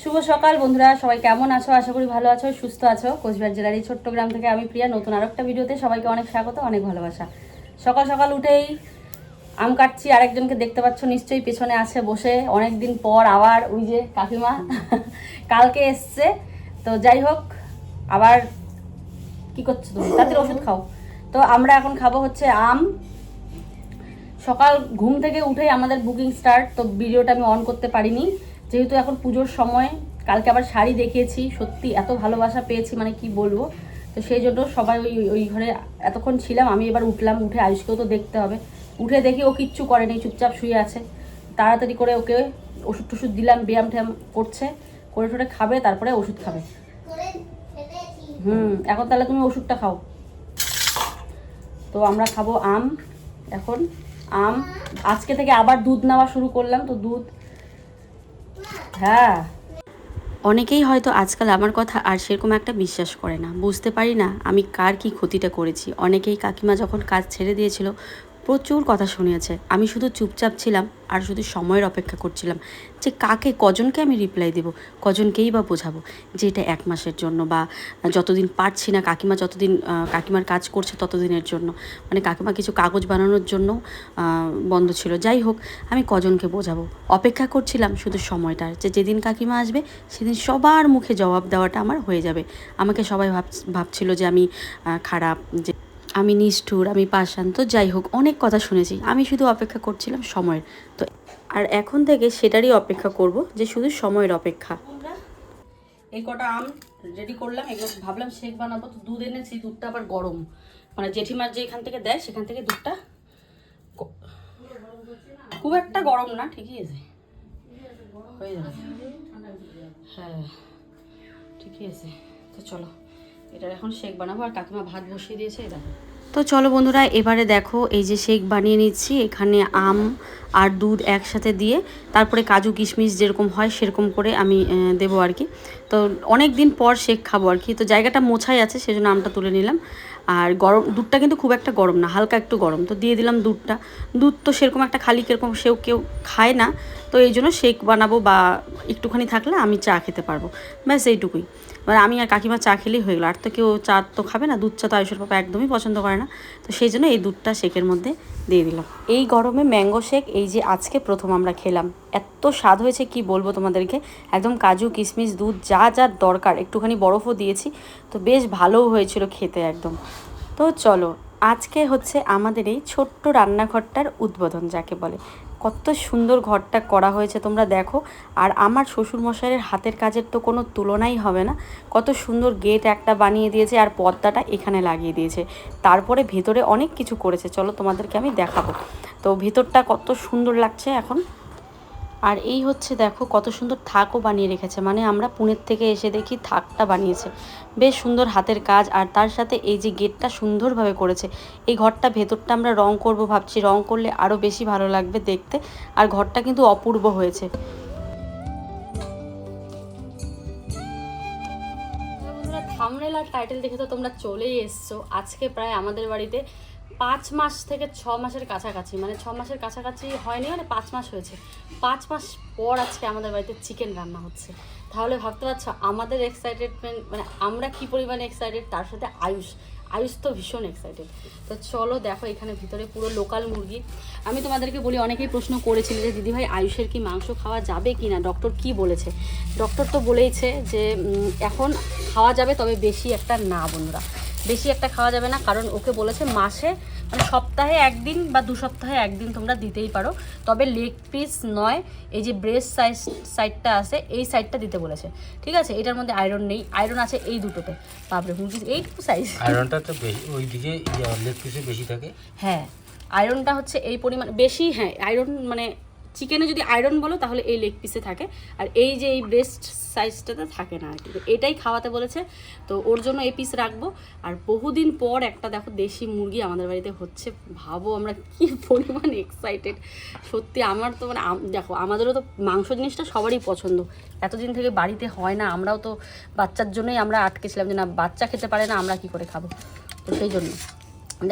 শুভ সকাল বন্ধুরা, সবাই কেমন আছো? আশা করি ভালো আছো, সুস্থ আছো। কোচবিহার জেলার এই ছোট্ট গ্রাম থেকে আমি প্রিয়া। নতুন আর একটা ভিডিওতে সবাইকে অনেক স্বাগত, অনেক ভালোবাসা। সকাল সকাল উঠেই আম কাটছি, আরেকজনকে দেখতে পাচ্ছ, নিশ্চয়ই পেছনে আছে, বসে। অনেক দিন পর আবার ওই যে কাকিমা কালকে এসছে। তো যাই হোক, আবার কি করছ তুমি? তাদের ওষুধ খাও। তো আমরা এখন খাব হচ্ছে আম। সকাল ঘুম থেকে উঠেই আমাদের বুকিং স্টার্ট তো ভিডিওটা আমি অন করতে পারিনি। যেহেতু এখন পুজোর সময়, কালকে আবার শাড়ি দেখিয়েছি, সত্যি এত ভালোবাসা পেয়েছি মানে কি বলব? তো সেই জন্য সবাই ওই ওই ঘরে এতক্ষণ ছিলাম, আমি এবার উঠলাম, উঠে আয়ুষকেও তো দেখতে হবে। উঠে দেখি ও কিচ্ছু করেনি, চুপচাপ শুয়ে আছে। তাড়াতাড়ি করে ওকে ওষুধ টষুধ দিলাম, ব্যায়াম ট্যায়াম করছে, করে টোরে খাবে, তারপরে ওষুধ খাবে। হুম, এখন তাহলে তুমি ওষুধটা খাও। তো আমরা খাব আম, এখন আম। আজকে থেকে আবার দুধ নেওয়া শুরু করলাম, তো দুধ হ্যাঁ। অনেকেই হয়তো আজকাল আমার কথা আর সেরকম একটা বিশ্বাস করে না। বুঝতে পারি না আমি কার কি ক্ষতিটা করেছি। অনেকেই কাকিমা যখন কাজ ছেড়ে দিয়েছিল প্রচুর কথা শুনিয়েছে। আমি শুধু চুপচাপ ছিলাম আর শুধু সময়ের অপেক্ষা করছিলাম যে কাকে, কজনকে আমি রিপ্লাই দেব, কজনকেই বা বোঝাবো যে এটা এক মাসের জন্য বা যতদিন পারছি না কাকিমা যতদিন কাকিমার কাজ করছে ততদিনের জন্য। মানে কাকিমা কিছু কাগজ বানানোর জন্য বন্ধ ছিল। যাই হোক, আমি কজনকে বোঝাবো। অপেক্ষা করছিলাম শুধু সময়টার যে যেদিন কাকিমা আসবে সেদিন সবার মুখে জবাব দেওয়াটা আমার হয়ে যাবে। আমাকে সবাই ভাব ভাবছিল যে আমি খারাপ যে আমি নিষ্ঠুর, আমি পাষাণ, তো যাই হোক, অনেক কথা শুনেছি। আমি শুধু অপেক্ষা করছিলাম সময়ের। তো আর এখন থেকে সেটারই অপেক্ষা করব যে শুধু সময়ের অপেক্ষা। এই কটা আম রেডি করলাম, এগুলো ভাবলাম শেক বানাবো, তো দুধ এনেছি, দুধটা আবার গরম। মানে জেঠিমার যে এখান থেকে দেয়, সেখান থেকে দুধটা খুব একটা গরম না, ঠিকই আছে। হয়ে যাবে। হ্যাঁ ঠিকই আছে। তো চলো। এটার এখন শেক বানাবো আর কাকিমা ভাত বসিয়ে দিয়েছে তো চলো বন্ধুরা, এবারে দেখো এই যে শেক বানিয়ে নিচ্ছি, এখানে আম আর দুধ একসাথে দিয়ে, তারপরে কাজু কিশমিশ যেরকম হয় সেরকম করে আমি দেবো আর কি। তো অনেক দিন পর শেক খাব আর কি, তো জায়গাটা মোছাই আছে সেজন্য আমটা তুলে নিলাম। আর গরম, দুধটা কিন্তু খুব একটা গরম না, হালকা একটু গরম, তো দিয়ে দিলাম দুধটা। দুধ তো সেরকম একটা খালি কীরকম সেও কেউ খায় না, তো এই জন্য শেক বানাবো বা একটুখানি থাকলে আমি চা খেতে পারব, ব্যাস এইটুকুই। এবার আমি আর কাকিমা চা খেলেই হয়ে গেলো। আর তো কেউ চা তো খাবে না, দুধ চা তো আয়ুষের পাপা একদমই পছন্দ করে না। তো সেই জন্য এই দুধটা শেকের মধ্যে দিয়ে দিলাম এই গরমে ম্যাঙ্গো শেক, এই যে আজকে প্রথম আমরা খেলাম, এত স্বাদ হয়েছে কি বলব তোমাদেরকে? একদম কাজু, কিশমিশ, দুধ, যা যা দরকার, একটুখানি বরফও দিয়েছি, তো বেশ ভালোও হয়েছিল খেতে একদম। তো চলো, আজকে হচ্ছে আমাদের এই ছোট্ট রান্নাঘরটার উদ্বোধন যাকে বলে। কত সুন্দর ঘরটা করা হয়েছে তোমরা দেখো। আর আমার শ্বশুরমশাইয়ের হাতের কাজের তো কোনো তুলনাই হবে না। কত সুন্দর গেট একটা বানিয়ে দিয়েছে আর পর্দাটা এখানে লাগিয়ে দিয়েছে। তারপরে ভেতরে অনেক কিছু করেছে। চলো তোমাদেরকে আমি দেখাবো। তো ভেতরটা কত সুন্দর লাগছে এখন। আর এই হচ্ছে দেখো কত সুন্দর থাকও বানিয়ে রেখেছে। মানে আমরা পুনের থেকে এসে দেখি থাকটা বানিয়েছে। বেশ সুন্দর হাতের কাজ আর তার সাথে এই যে গেটটা সুন্দরভাবে করেছে। এই ঘরটা ভেতরটা আমরা রং করব ভাবছি। রং করলে আরও বেশি ভালো লাগবে দেখতে। আর ঘরটা কিন্তু অপূর্ব হয়েছে। থামনেল আর টাইটেল দেখে তো তোমরা চলেই এসছো। আজকে প্রায় আমাদের বাড়িতে পাঁচ মাস থেকে ছ মাসের কাছাকাছি মানে ছ মাসের কাছাকাছি হয়নি মানে পাঁচ মাস হয়েছে। পাঁচ মাস পর আজকে আমাদের বাড়িতে চিকেন রান্না হচ্ছে। তাহলে ভাবতে পারছ, আমাদের এক্সাইটেডমেন্ট মানে আমরা কি পরিমাণে এক্সাইটেড তার সাথে আয়ুষ। আয়ুষ তো ভীষণ এক্সাইটেড তো চলো দেখো এখানে ভিতরে পুরো লোকাল মুরগি। আমি তোমাদেরকে বলি, অনেকেই প্রশ্ন করেছিল যে, দিদিভাই, আয়ুষের কি মাংস খাওয়া যাবে কি না? ডক্টর কি বলেছে? ডক্টর তো বলেইছে যে এখন খাওয়া যাবে, তবে বেশি একটা না, বন্ধুরা। বেশি একটা খাওয়া যাবে না কারণ ওকে বলেছে মাসে মানে সপ্তাহে একদিন বা দু সপ্তাহে একদিন তোমরা দিতেই পারো। তবে লেগ পিস নয় এই যে ব্রেস্ট সাইজ সাইডটা আছে এই সাইডটা দিতে বলেছে। ঠিক আছে? এটার মধ্যে আয়রন নেই। আয়রন আছে এই দুটোতে। বাপরে মুরগি এইটুকু সাইজ আয়রনটা তো বেশি ওই দিকে লেগ পিসে বেশি থাকে? হ্যাঁ। আয়রনটা হচ্ছে এই পরিমাণ বেশি হ্যাঁ আয়রন মানে চিকেনে যদি আয়রন বলো, তাহলে এই লেগ পিসে থাকে। আর এই যে এই ব্রেস্ট সাইজটাতে থাকে না আর কি। এটাই খাওয়াতে বলেছে। তো ওর জন্য এই পিস রাখব। আর বহুদিন পর একটা দেখো দেশি মুরগি আমাদের বাড়িতে হচ্ছে। ভাবো আমরা কি পরিমাণ এক্সাইটেড সত্যি আমার তো মানে দেখো, আমাদেরও তো মাংস জিনিসটা সবারই পছন্দ। এতদিন থেকে বাড়িতে হয় না। আমরাও তো বাচ্চার জন্যই আমরা আটকেছিলাম যে না, বাচ্চা খেতে পারে না, আমরা কি করে খাব? তো সেই জন্য।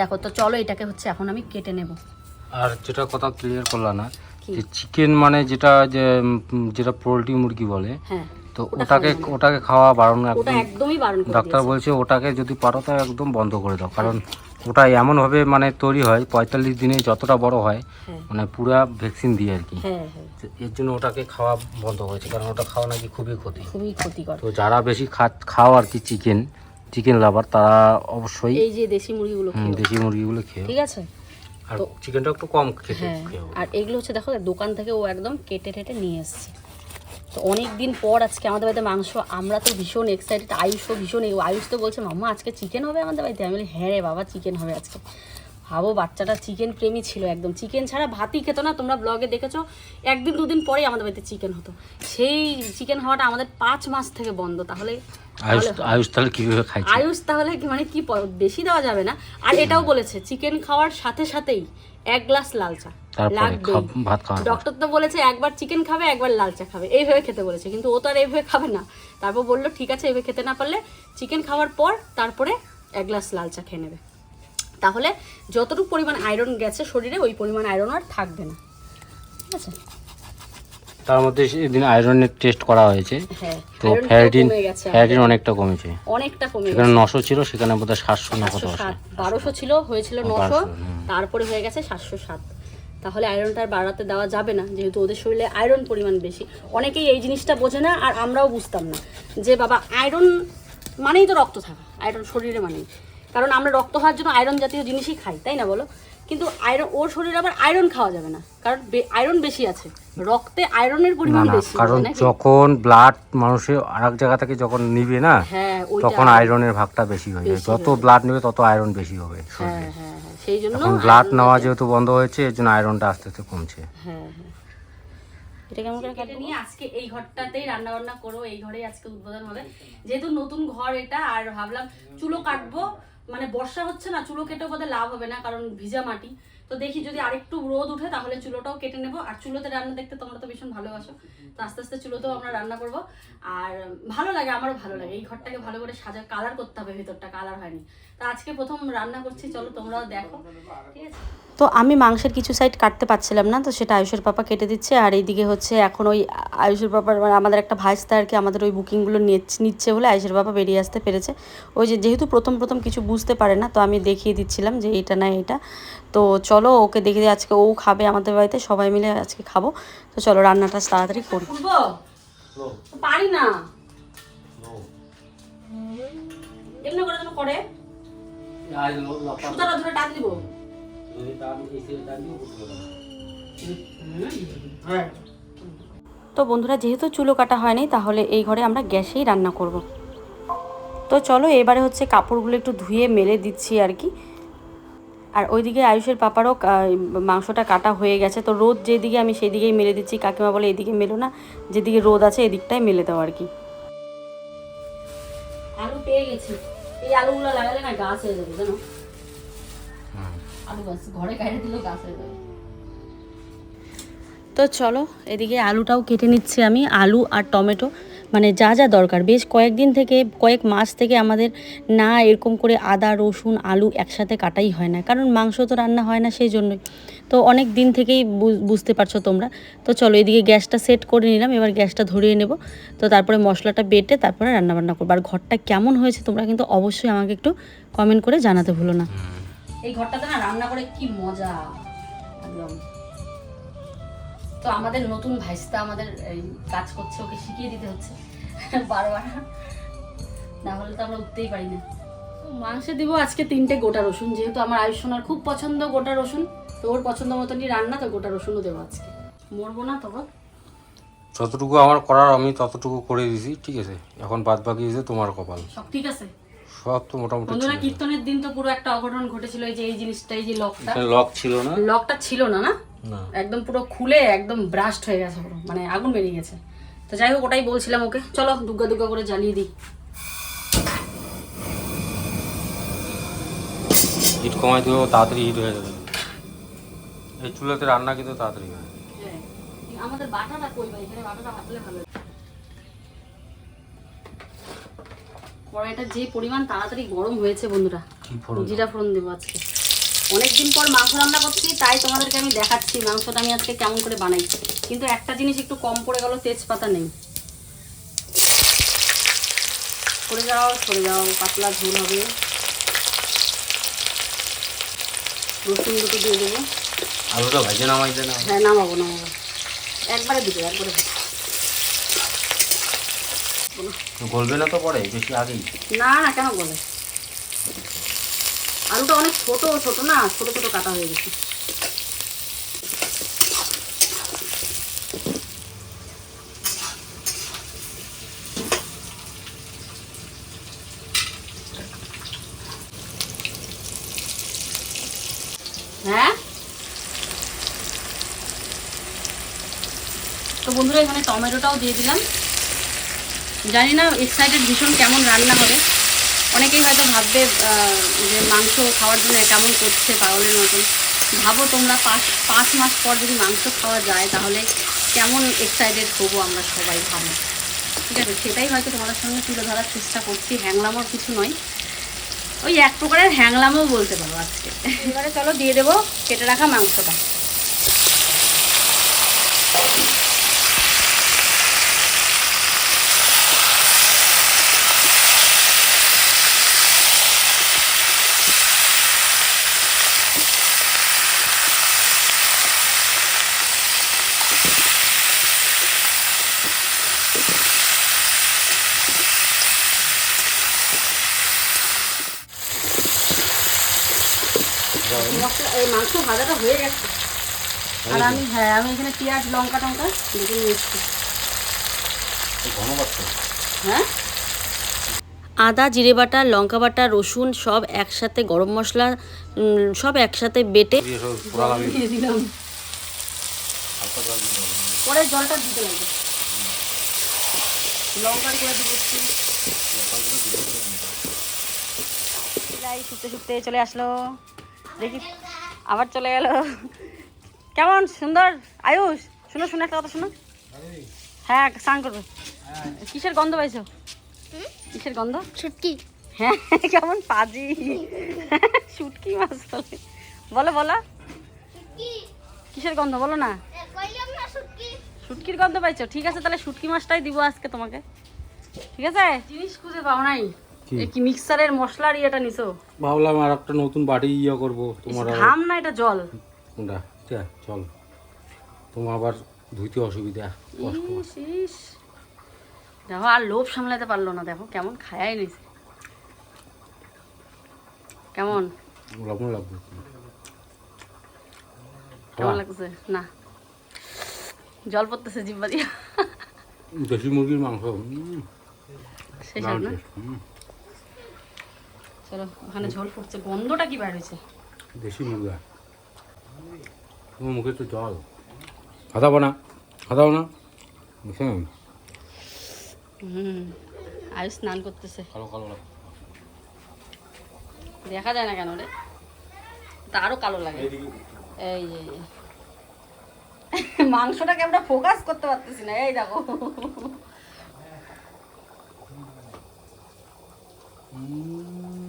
দেখো, তো চলো এটাকে হচ্ছে এখন আমি কেটে নেব। আর যেটা কথা ক্লিয়ার করলা না চিকেন মানে যেটা যে যেটা পোলট্রি মুরগি বলে হ্যাঁ। তো ওটাকে ওটাকে খাওয়া বারণ একদম একদমই বারণ ডাক্তার বলছে ওটাকে যদি পারো তো একদম বন্ধ করে দাও কারণ ওটা এমনভাবে মানে তৈরি হয় পঁয়তাল্লিশ দিনে যতটা বড় হয় হ্যাঁ। মানে পুরা ভ্যাকসিন দিয়ে আর কি। হ্যাঁ এর জন্য ওটাকে খাওয়া বন্ধ করেছে কারণ ওটা খাওয়া নাকি খুবই ক্ষতি। খুবই ক্ষতিকর। তো যারা বেশি খাও আর কি চিকেন চিকেন লাভার তারা অবশ্যই এই যে দেশি মুরগিগুলো দেশি মুরগিগুলো খেও ঠিক আছে? আর চিকেনটা একটু কম খেতে হ্যাঁ আর এগুলো হচ্ছে দেখো দোকান থেকে ও একদম কেটে টেটে নিয়ে এসছে। তো অনেক দিন পর আজকে আমাদের বাড়িতে মাংস আমরা তো ভীষণ এক্সাইটেড আয়ুষও ভীষণ আয়ুষ তো বলছে মাম্মা আজকে চিকেন হবে আমাদের বাড়িতে? আমি বলি হ্যাঁ রে বাবা চিকেন হবে আজকে। ভাবো বাচ্চাটা চিকেন প্রেমী ছিল একদম। চিকেন ছাড়া ভাতই খেতো না তোমরা ব্লগে দেখেছ একদিন দুদিন পরেই আমাদের বাড়িতে চিকেন হতো। সেই চিকেন হওয়াটা আমাদের পাঁচ মাস থেকে বন্ধ তাহলে আয়ুষ তাহলে আয়ুষ তাহলে কীভাবে খাইছে? আয়ুষ তাহলে কি মানে কি বেশি দেওয়া যাবে না। আর এটাও বলেছে চিকেন খাওয়ার সাথে সাথেই এক গ্লাস লাল চা ভাত খাওয়া ডক্টর তো বলেছে একবার চিকেন খাবে একবার লাল চা খাবে। এইভাবে খেতে বলেছে কিন্তু ও তো আর এইভাবে খাবে না। তারপর বলল ঠিক আছে এইভাবে খেতে না পারলে চিকেন খাওয়ার পর তারপরে এক গ্লাস লাল চা খেয়ে নেবে। তাহলে যতটুকু পরিমাণ আয়রন গেছে শরীরে ওই পরিমাণ আয়রন আর থাকবে না। ঠিক আছে? তার মধ্যে সেদিন আয়রনের টেস্ট করা হয়েছে। হ্যাঁ তো ফ্যারিটিন ফ্যারিটিন অনেকটা কমেছে। অনেকটা কমে সেখানে নশো ছিল সেখানে বোধহয় সাতশো না কত বারোশো ছিল হয়েছিল নশো তারপরে হয়ে গেছে সাতশো সাত। তাহলে আয়রনটা আর বাড়াতে দেওয়া যাবে না যেহেতু ওদের শরীরে আয়রন পরিমাণ বেশি। অনেকেই এই জিনিসটা বোঝে না আর আমরাও বুঝতাম না যে বাবা আয়রন মানেই তো রক্ত থাকা আয়রন শরীরে মানেই। কারণ আমরা রক্ত হওয়ার জন্য আয়রন জাতীয় জিনিসই খাই তাই না বলো? কিন্তু আয়রন ওর শরীরে আবার আয়রন খাওয়া যাবে না। কারণ আয়রন বেশি আছে। রক্তে আয়রনের পরিমাণ না বেশি কারণ যখন ব্লাড মানুষের আর এক জায়গা থেকে যখন নিবে না হ্যাঁ তখন আয়রনের ভাগটা বেশি হয়ে যায়। যত ব্লাড নেবে তত আয়রন বেশি হবে হ্যাঁ শরীরে হ্যাঁ সেই জন্য ব্লাড নেওয়া যেহেতু বন্ধ হয়েছে এর জন্য আয়রনটা আস্তে আস্তে কমছে। হ্যাঁ এটা কেমন করে কাটে নিয়ে আজকে এই ঘরটাতেই রান্না বান্না করব এই ঘরেই আজকে উদ্বোধন হবে। যেহেতু নতুন ঘর এটা আর ভাবলাম চুলো কাটবো মানে বর্ষা হচ্ছে না, চুলো কেটে বোধহয় লাভ হবে না, কারণ ভিজা মাটি। তো দেখি যদি আরেকটু রোদ উঠে, তাহলে চুলোটাও কেটে নেব। আর চুলোতে রান্না দেখতে তোমরা তো ভীষণ ভালোবাসো। তো আস্তে আস্তে চুলোতেও আমরা রান্না করব। আর ভালো লাগে, আমারও ভালো লাগে। এই ঘরটাকে ভালো করে সাজা কালার করতে হবে, ভেতরটা। কালার হয়নি। তো আজকে প্রথম রান্না করছি, চলো তোমরাও দেখো। ঠিক আছে? তো আমি মাংসের কিছু সাইড কাটতে পারছিলাম না তো সেটা আয়ুষের পাপা কেটে দিচ্ছে। আর এইদিকে হচ্ছে এখন ওই আয়ুষের পাপার মানে আমাদের একটা ভাইস্তা আর কি আমাদের ওই বুকিংগুলো নিচ্ছে নিচ্ছে বলে আয়ুষের পাপা বেরিয়ে আসতে পেরেছে। ওই যে যেহেতু প্রথম প্রথম কিছু বুঝতে পারে না তো আমি দেখিয়ে দিচ্ছিলাম যে এটা না এটা তো চলো ওকে দেখে দিয়ে আজকে ও খাবে আমাদের বাড়িতে সবাই মিলে আজকে খাব। তো চলো রান্নাটা তাড়াতাড়ি করি। পারি না। এমনি করে করে। সুতাটা ধরে টান দিব। তো বন্ধুরা, যেহেতু চুলো কাটা হয়নি, তাহলে এই ঘরে আমরা গ্যাসেই রান্না করব। তো চলো, এবারে হচ্ছে কাপড়গুলো একটু ধুয়ে মেলে দিচ্ছি আর কি। আর ওইদিকে আয়ুষের পাপারও মাংসটা কাটা হয়ে গেছে। তো রোদ যেদিকে, আমি সেই দিকেই মেলে দিচ্ছি। কাকিমা বলে, এদিকে মেলো না। যেদিকে রোদ আছে, এদিকটাই মেলে দাও আর কি। আলু পেয়ে গেছি। এই আলুগুলো লাগালে না গাছ হয়ে যাবে, জানো? আলু গাছ ঘরে কাটে দিলেও গাছ হয়ে যাবে। তো চলো এদিকে আলুটাও কেটে নিচ্ছি আমি আলু আর টমেটো। মানে যা যা দরকার বেশ কয়েকদিন থেকে কয়েক মাস থেকে আমাদের না এরকম করে আদা রসুন আলু একসাথে কাটাই হয় না কারণ মাংস তো রান্না হয় না সেই জন্যই। তো অনেক দিন থেকেই বুঝতে পারছ তোমরা। তো চলো এদিকে গ্যাসটা সেট করে নিলাম এবার গ্যাসটা ধরিয়ে নেব। তো তারপরে মশলাটা বেটে তারপরে রান্নাবান্না করব। আর ঘরটা কেমন হয়েছে তোমরা কিন্তু অবশ্যই আমাকে একটু কমেন্ট করে জানাতে ভুলো না। এই ঘরটাতে না রান্না করে কি মজা। একদম। তো আমাদের নতুন ভাইস্তা আমাদের এই কাজ করছে ওকে শিখিয়ে দিতে হচ্ছে বারবার। না হলে তো আমরা উঠতেই পারি না। মাংসে দিব আজকে তিনটে গোটা রসুন যেহেতু আমার আয়ুষ সোনার খুব পছন্দ গোটা রসুন তো ওর পছন্দ মতনই রান্না তো গোটা রসুনও দেবো আজকে। মরবো না তবে যতটুকু আমার করার আমি ততটুকু করে দিয়েছি ঠিক আছে? এখন বাদ বাকি তোমার কপাল। সব ঠিক আছে? সব তো মোটামুটি বন্ধুরা কীর্তনের দিন তো পুরো একটা অঘটন ঘটেছিল এই যে এই জিনিসটা এই যে লকটা। লক ছিল না? লকটা ছিল না না? একদম পুরো খুলে একদম ব্রাস্ট হয়ে গেছে পুরো মানে আগুন বেরিয়ে গেছে। তো যাই হোক ওটাই বলছিলাম ওকে। চলো দুগ্গা দুগ্গা করে জ্বালিয়ে দিই। হিট কমাই দিও তাড়াতাড়ি হিট হয়ে যাবে। এই চুলাতে রান্না কিন্তু তাড়াতাড়ি হয়। হ্যাঁ। আমাদের বাটাটা কই ভাই? এখানে বাটাটা হাতলে ভালো কড়াইটা যে পরিমাণ তাড়াতাড়ি গরম হয়েছে বন্ধুরা জিরা ফোড়ন দেবো আজকে। অনেকদিন পর মাংস রান্না করছি তাই তোমাদেরকে আমি দেখাচ্ছি মাংসটা আমি আজকে কেমন করে বানাই। কিন্তু একটা জিনিস একটু কম পড়ে গেল তেজপাতা নেই। সরে যাও সরে যাও পাতলা ঝোল হবে। রসুন দুটো দিয়ে দেবো। আলুটা ভাজে নামাই দে হ্যাঁ নামাবো নামাবো। একবারে দিবে একবারে দিবে। গলবে না তো পরে বেশি আগেই। না না, কেন বলে আলুটা অনেক ছোট ছোট না, ছোট ছোট কাটা হয়ে গেছে। হ্যাঁ? তো বন্ধুরা, এখানে টমেটোটাও দিয়ে দিলাম। জানি না এক্সাইটেড ভীষণ কেমন রান্না হবে। অনেকেই হয়তো ভাববে যে মাংস খাওয়ার জন্য কেমন করছে পাগলের মতন। ভাবো তোমরা, পাঁচ পাঁচ মাস পর যদি মাংস খাওয়া যায়, তাহলে কেমন এক্সাইটেড হব আমরা সবাই, ভাবো। ঠিক আছে, সেটাই হয়তো তোমাদের সঙ্গে তুলে ধরার চেষ্টা করছি। হ্যাংলামোর কিছু নয়। ওই এক প্রকারের হ্যাংলামও বলতে পারো আজকে। এবারে চলো দিয়ে দেবো কেটে রাখা মাংসটা। মশলা এই মাংস ভাজাটা হয়ে গেছে। আর আমি হ্যাঁ আমি এখানে পেঁয়াজ লঙ্কা টঙ্কা দেখে হ্যাঁ? আদা জিরে বাটা লঙ্কা বাটা রসুন সব একসাথে গরম মশলা সব একসাথে বেটে পরে জলটা দিতে লাগবে লঙ্কার গুঁড়া দিয়ে দিচ্ছি। শুকতে শুকতে চলে আসলো। দেখি। আবার চলে গেল। কেমন? সুন্দর? আয়ুষ শুনো শুনো একটা কথা শুনো। হ্যাঁ স্নান করবে। কিসের গন্ধ পাইছো? কিসের গন্ধ? ছুটকি হ্যাঁ কেমন পাজি। শুটকি মাছ বলে বলো। বলো কিসের গন্ধ? বলো না। কইলাম শুটকির গন্ধ পাইছো। ঠিক আছে তাহলে শুটকি মাছটাই দিব আজকে তোমাকে। ঠিক আছে? জিনিস খুঁজে পাও নাই। কি? মিক্সারের মশলার ইয়েটা নিছো? ভাবলাম আর একটা নতুন বাটি ইয়ে করব তোমার ঘাম না এটা জল? কোনটা? যা, চল তোমার আবার ধুইতে অসুবিধা কষ্ট। দেখো আর লোভ সামলাতে পারল না দেখো কেমন খায়াই নিছে। কেমন? লবণ লাগবে। কেমন লাগছে না। জল পড়তেছে জিব্বা দিয়ে। দেশি মুরগির মাংস উম, শেষ না? taste, হুম। চলো ওখানে ঝোল পড়ছে। গন্ধটা কি বার হয়েছে দেশি মুরগা। তোমার মুখে তো জল। খাদাবো না খাদাবো না বুঝছেন হুম আয়ুষ স্নান করতেছে। কালো কালো দেখা যায় না কেন রে? তা আরও কালো লাগে। এই মাংসটাকে আমরা ফোকাস করতে পারতেছি না। এই দেখো। বন্ধুরা,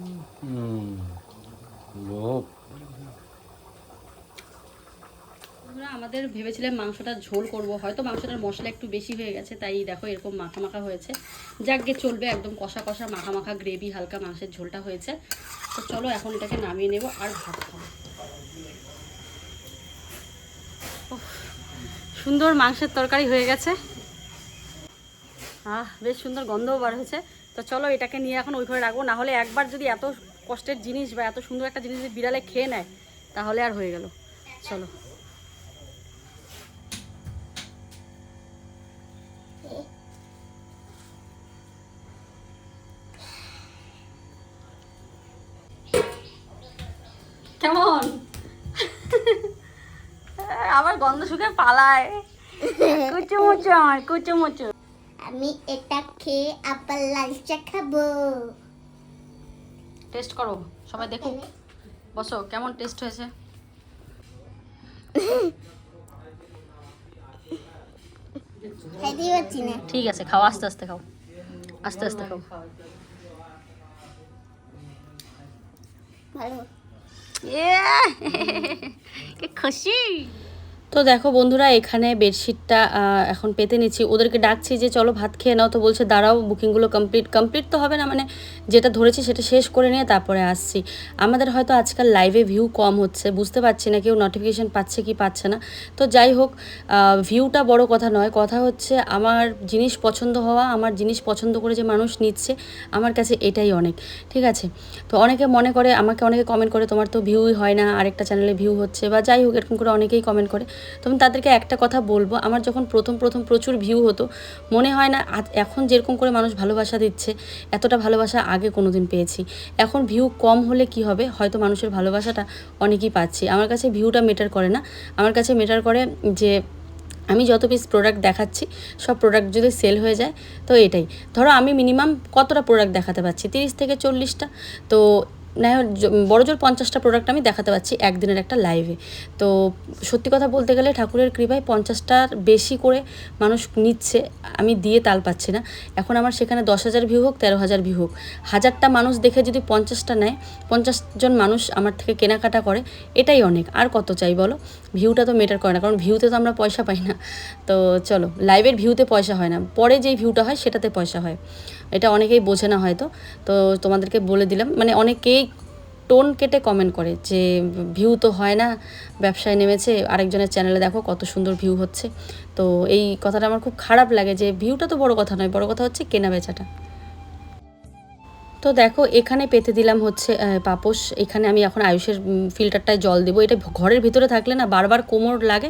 আমাদের ভেবেছিলাম মাংসটা ঝোল করব, হয়তো মাংসটার মশলা একটু বেশি হয়ে গেছে, তাই দেখো এরকম মাখা মাখা হয়েছে। যাকগে, চলবে একদম কষা কষা, মাখা মাখা গ্রেভি হালকা মাংসের ঝোলটা হয়েছে। তো চলো এখন এটাকে নামিয়ে নেব আর ভাত খাব। সুন্দর মাংসের তরকারি হয়ে গেছে। আহ, বেশ সুন্দর গন্ধও বার হয়েছে। তো চলো এটাকে নিয়ে এখন ওই ঘরে রাখব না হলে একবার যদি এত কষ্টের জিনিস বা এত সুন্দর একটা জিনিস বিড়ালে খেয়ে নেয়, তাহলে আর হয়ে গেল। চলো। কেমন? আবার গন্ধ শুকে পালায়। কুচু মুচু আমার কুচু আমি এটা খেয়ে আবার লাল চা খাব টেস্ট করো সবাই দেখো বসো কেমন টেস্ট হয়েছে ঠিক আছে খাও আস্তে আস্তে খাও আস্তে আস্তে খাও ভালো এ খুশি তো দেখো বন্ধুরা, এখানে বেডশিটটা এখন পেতে নিচ্ছি। ওদেরকে ডাকছি যে, চলো ভাত খেয়ে নাও। তো বলছে, দাঁড়াও, বুকিংগুলো কমপ্লিট কমপ্লিট তো হবে না মানে যেটা ধরেছি সেটা শেষ করে নিয়ে তারপরে আসছি। আমাদের হয়তো আজকাল লাইভে ভিউ কম হচ্ছে, বুঝতে পারছি না, কেউ নোটিফিকেশান পাচ্ছে কি পাচ্ছে না। তো যাই হোক ভিউটা বড় কথা নয়, কথা হচ্ছে আমার জিনিস পছন্দ হওয়া, আমার জিনিস পছন্দ করে যে মানুষ নিচ্ছে, আমার কাছে এটাই অনেক, ঠিক আছে? তো অনেকে মনে করে, আমাকে অনেকে কমেন্ট করে, তোমার তো ভিউই হয় না, আরেকটা চ্যানেলে ভিউ হচ্ছে। বা যাই হোক, এরকম করে অনেকেই কমেন্ট করে। তো আমি তাদেরকে একটা কথা বলব, আমার যখন প্রথম প্রথম প্রচুর ভিউ হতো, মনে হয় না এখন যেরকম করে মানুষ ভালোবাসা দিচ্ছে, এতটা ভালোবাসা আগে কোনো দিন পেয়েছি। এখন ভিউ কম হলে কি হবে? হয়তো মানুষের ভালোবাসাটা অনেকই পাচ্ছি। আমার কাছে ভিউটা মেটার করে না। আমার কাছে মেটার করে যে আমি যত পিস প্রোডাক্ট দেখাচ্ছি, সব প্রোডাক্ট যদি সেল হয়ে যায়, তো এটাই। ধরো আমি মিনিমাম কতটা প্রোডাক্ট দেখাতে পারছি? তিরিশ থেকে চল্লিশটা। তো বড় জোর পঞ্চাশটা প্রোডাক্ট আমি দেখাতে পারছি একদিনের একটা লাইভে তো সত্যি কথা বলতে গেলে ঠাকুরের কৃপায় পঞ্চাশটার বেশি করে মানুষ নিচ্ছে, আমি দিয়ে তাল পাচ্ছি না। এখন আমার সেখানে দশ হাজার ভিউ হোক, তেরো হাজার ভিউ হোক। হাজারটা মানুষ দেখে যদি পঞ্চাশটা নেয়, পঞ্চাশ জন মানুষ আমার থেকে কেনাকাটা করে, এটাই অনেক। আর কত চাই বলো? ভিউটা তো মেটার করে না, কারণ ভিউতে তো আমরা পয়সা পাই না। তো চলো লাইভের ভিউতে পয়সা হয় না। পরে যেই ভিউটা হয়, সেটাতে পয়সা হয়। এটা অনেকেই বোঝে না হয়তো। তো তোমাদেরকে বলে দিলাম মানে অনেকেই টোন কেটে কমেন্ট করে যে, ভিউ তো হয় না, ব্যবসায় নেমেছে, আরেকজনের চ্যানেলে দেখো কত সুন্দর ভিউ হচ্ছে। তো এই কথাটা আমার খুব খারাপ লাগে যে, ভিউটা তো বড় কথা নয়, বড় কথা হচ্ছে কেনা বেচাটা। তো দেখো, এখানে পেতে দিলাম হচ্ছে পাপোশ। এখানে আমি এখন আয়ুষের ফিল্টারটায় জল দেবো। এটা ঘরের ভিতরে থাকলে না বারবার কোমর লাগে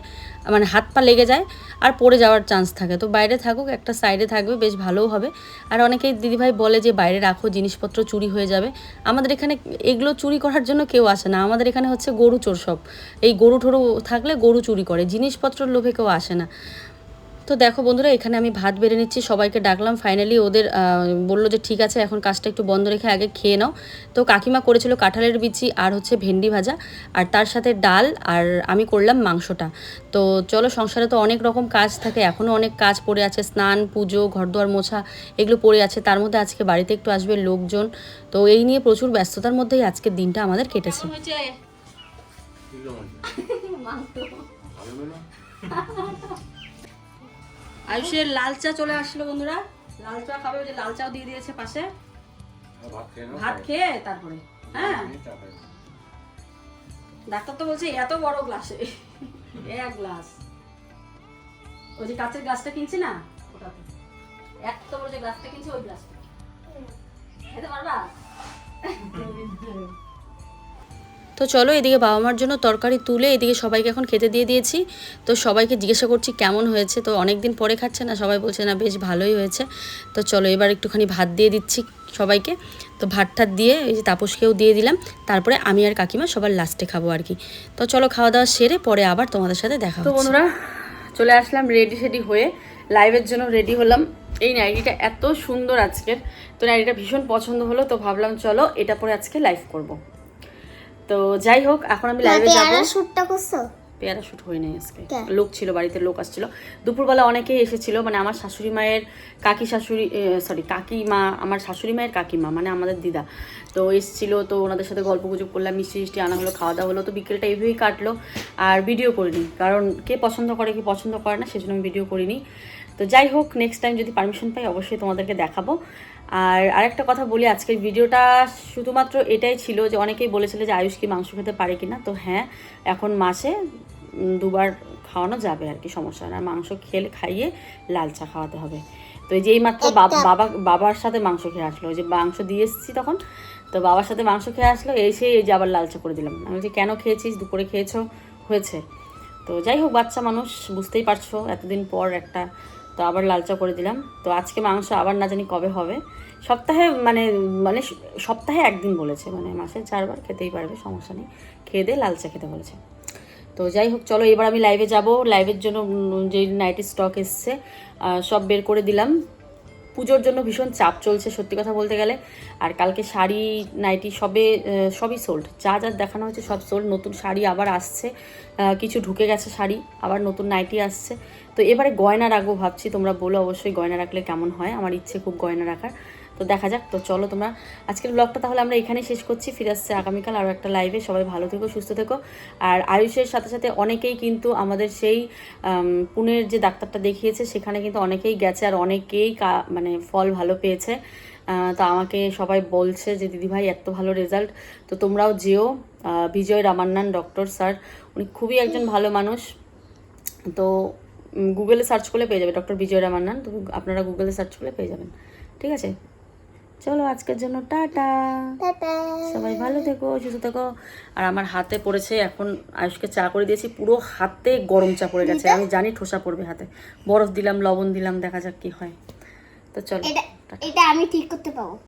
মানে হাত পা লেগে যায় আর পড়ে যাওয়ার চান্স থাকে। তো বাইরে থাকুক, একটা সাইডে থাকবে, বেশ ভালোও হবে। আর অনেকেই দিদিভাই বলে যে, বাইরে রাখো, জিনিসপত্র চুরি হয়ে যাবে। আমাদের এখানে এগুলো চুরি করার জন্য কেউ আসে না। আমাদের এখানে হচ্ছে গরু চোর সব। এই গরু ঠরু থাকলে গরু চুরি করে, জিনিসপত্রের লোভে কেউ আসে না। তো দেখো বন্ধুরা এখানে আমি ভাত বেড়ে নিচ্ছি সবাইকে ডাকলাম। ফাইনালি ওদের বলল যে ঠিক আছে এখন কাজটা একটু বন্ধ রেখে আগে খেয়ে নাও। তো কাকিমা করেছিল কাঁঠালের বিচি আর হচ্ছে ভেন্ডি ভাজা আর তার সাথে ডাল আর আমি করলাম মাংসটা। তো চলো সংসারে তো অনেক রকম কাজ থাকে এখনও অনেক কাজ পড়ে আছে স্নান পুজো ঘরদোয়ার মোছা এগুলো পড়ে আছে। তার মধ্যে আজকে বাড়িতে একটু আসবে লোকজন। তো এই নিয়ে প্রচুর ব্যস্ততার মধ্যেই আজকের দিনটা আমাদের কেটেছে। আয়ুষের লাল চা চলে আসলো বন্ধুরা। লাল চা খাবে ওই যে লাল চাও দিয়ে দিয়েছে পাশে। ভাত খেয়ে তারপরে হ্যাঁ। ডাক্তার তো বলছে এত বড় গ্লাসে। এক গ্লাস। ওই যে কাঁচের গ্লাসটা কিনছি না ওটাতে। এত বড় যে গ্লাসটা কিনছি ওই গ্লাসটা। খেতে পারবা? তো চলো এদিকে বাবা মার জন্য তরকারি তুলে এদিকে সবাইকে এখন খেতে দিয়ে দিয়েছি। তো সবাইকে জিজ্ঞাসা করছি কেমন হয়েছে? তো অনেক দিন পরে খাচ্ছে না সবাই বলছে না বেশ ভালোই হয়েছে। তো চলো এবার একটুখানি ভাত দিয়ে দিচ্ছি সবাইকে। তো ভাত ঠাত দিয়ে এই যে তাপসকেও দিয়ে দিলাম। তারপরে আমি আর কাকিমা সবার লাস্টে খাব আর কি। তো চলো খাওয়া দাওয়া সেরে পরে আবার তোমাদের সাথে দেখা তো বন্ধুরা চলে আসলাম রেডি সেডি হয়ে। লাইভের জন্য রেডি হলাম। এই নাইটিটা এত সুন্দর আজকের। তো নাইটিটা ভীষণ পছন্দ হলো তো ভাবলাম চলো এটা পরে আজকে লাইভ করব। তো যাই হোক এখন আমি লাইভে যাব। শুটটা করছ? পেয়ারা শুট হয়ে নেই আজকে লোক ছিল বাড়িতে লোক আসছিল। দুপুরবেলা অনেকেই এসেছিল মানে আমার শাশুড়ি মায়ের কাকি শাশুড়ি সরি কাকিমা আমার শাশুড়ি মায়ের কাকিমা মানে আমাদের দিদা। তো এসেছিল তো ওনাদের সাথে গল্প গুজব করলাম মিষ্টি মিষ্টি আনা হলো খাওয়া দাওয়া হলো তো বিকেলটা এইভাবেই কাটলো আর ভিডিও করিনি। কারণ কে পছন্দ করে কি পছন্দ করে না সেজন্য আমি ভিডিও করিনি। তো যাই হোক নেক্সট টাইম যদি পারমিশন পাই অবশ্যই তোমাদেরকে দেখাবো। আর আরেকটা কথা বলি আজকের ভিডিওটা শুধুমাত্র এটাই ছিল যে অনেকেই বলেছিল যে আয়ুষ কি মাংস খেতে পারে কিনা তো হ্যাঁ এখন মাসে দুবার খাওয়ানো যাবে আর কি সমস্যা না। মাংস খেলে খাইয়ে লাল চা খাওয়াতে হবে। তো এই যে এই মাত্র বাবা বাবা- বাবার সাথে মাংস খেয়ে আসলো। ওই যে মাংস দিয়ে এসেছি তখন তো বাবার সাথে মাংস খেয়ে আসলো এসে এই যে আবার লাল চা করে দিলাম। আমি বলছি কেন খেয়েছিস? দুপুরে খেয়েছো হয়েছে। তো যাই হোক বাচ্চা মানুষ বুঝতেই পারছ এতদিন পর একটা তো আবার লালচা করে দিলাম। তো আজকে মাংস আবার না জানি কবে হবে। সপ্তাহে মানে মানে সপ্তাহে একদিন বলেছে মানে মাসে চারবার খেতেই পারবে, সমস্যা নেই। খেয়ে দিয়ে লালচা খেতে বলেছে। তো যাই হোক, চলো এবার আমি লাইভে যাব। লাইভের জন্য যে নাইটি স্টক এসছে সব বের করে দিলাম। পুজোর জন্য ভীষণ চাপ চলছে, সত্যি কথা বলতে গেলে। আর কালকে শাড়ি, নাইটি সবে সবই সোল্ড যা যা দেখানো হয়েছে সব সোল্ড নতুন শাড়ি আবার আসছে কিছু ঢুকে গেছে শাড়ি, আবার নতুন নাইটি আসছে। তো এবারে গয়না রাখব ভাবছি, তোমরা বলো অবশ্যই গয়না রাখলে কেমন হয়? আমার ইচ্ছে খুব গয়না রাখার। তো দেখা যাক। তো চলো তোমরা আজকের ব্লগটা তাহলে আমরা এখানেই শেষ করছি। ফিরে আসছে আগামীকাল আরও একটা লাইভে সবাই ভালো থেকো, সুস্থ থেকো। আর আয়ুষের সাথে সাথে অনেকেই কিন্তু আমাদের সেই পুনের যে ডাক্তারটা দেখিয়েছে, সেখানে কিন্তু অনেকেই গেছে আর অনেকেই মানে ফল ভালো পেয়েছে। তো আমাকে সবাই বলছে যে দিদিভাই এত ভালো রেজাল্ট তো তোমরাও যেও। বিজয় রামান্নান ডক্টর স্যার উনি খুবই একজন ভালো মানুষ। তো গুগলে সার্চ করলে পেয়ে যাবে ডক্টর বিজয় রামান্নান। তো আপনারা গুগলে সার্চ করলে পেয়ে যাবেন। ঠিক আছে? চলো আজকের জন্য টাটা। সবাই ভালো থেকো সুস্থ থেকো। আর আমার হাতে পড়েছে এখন আয়ুষকে চা করে দিয়েছি পুরো হাতে গরম চা পড়ে গেছে। আমি জানি ঠোসা পড়বে হাতে। বরফ দিলাম লবণ দিলাম দেখা যাক কি হয়। তো চলো এটা আমি ঠিক করতে পাবো